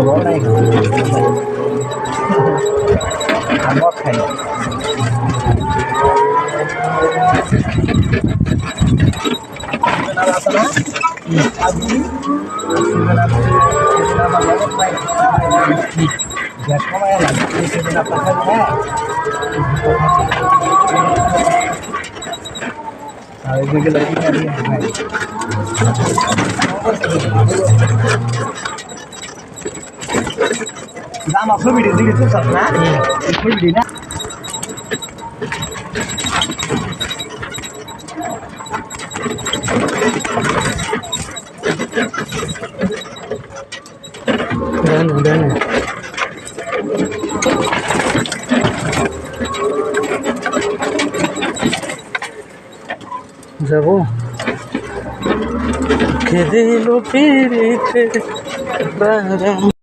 বড় নাই মদ খাই না আছে না আজকে আমার লগত নাই গ্যাস কমায় না সেদিন আপনার খাই হ্যাঁ আর এদিকে লাগি না দাম আপনার ভিডিও দিকে তো সব না ভিডিও না দেন দেন যাব খেদিল পিড়িতে বাদাম